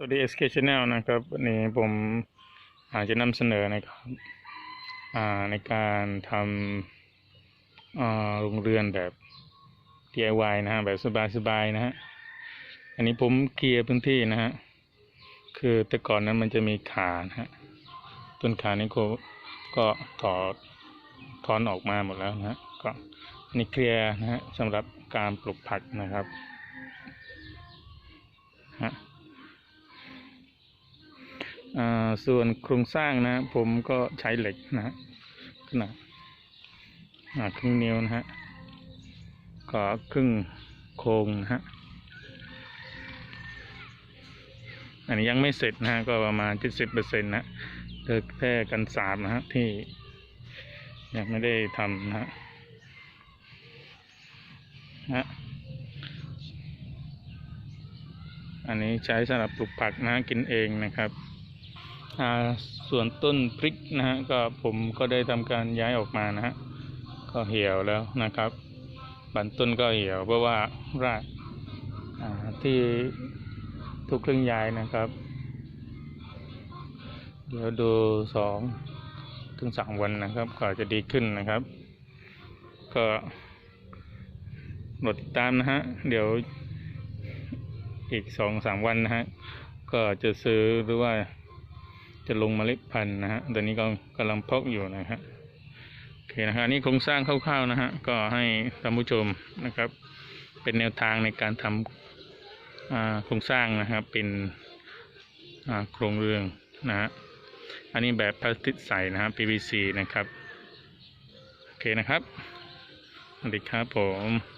สวัสดี SK Channel นะครับวันนี้ผมอาจจะนำเสนอนะครับในการทำโรงเรือนแบบ DIY นะฮะแบบสบายๆนะฮะอันนี้ผมเคลียร์พื้นที่นะฮะคือแต่ก่อนนั้นมันจะมีขานะฮะต้นขานี้ก็ก็ถอดถอนออกมาหมดแล้วนะฮะก็อันนี้เคลียร์นะฮะสำหรับการปลูกผักนะครับฮะ ส่วนโครงสร้างนะผมก็ใช้เหล็กนะฮะขนาดครึ่งนิ้วนะฮะก็ครึ่งโครงนะฮะอันนี้ยังไม่เสร็จนะฮะก็ประมาณเจ็ดสิบเปอร์เซ็นต์นะเลือกแค่กันสาบนะฮะที่ยังไม่ได้ทำนะฮะฮะอันนี้ใช้สำหรับปลูกผักนะกินเองนะครับ ส่วนต้นพริกนะฮะก็ผมก็ได้ทำการย้ายออกมานะฮะก็เหี่ยวแล้วนะครับบันต้นก็เหี่ยวเพราะว่ารากที่ทุกเครื่องย้ายนะครับ เดี๋ยวดูสองถึงสามวันนะครับก็จะดีขึ้นนะครับ ก็รดติดตามนะฮะเดี๋ยวอีกสองสามวันนะฮะก็จะซื้อหรือว่า จะลงเมล็ดพันธุ์นะฮะตอนนี้ก็กำลังเพาะอยู่นะฮะโอเคนะฮะอันนี่โครงสร้างคร่าวๆนะฮะก็ให้ท่านผู้ชมนะครับ เป็นแนวทางในการทำโครงสร้างนะครับเป็นโครงเรืองนะฮะอันนี้แบบพลาสติกใสนะฮะ PVC นะครับ โอเคนะครับสวัสดีครับผม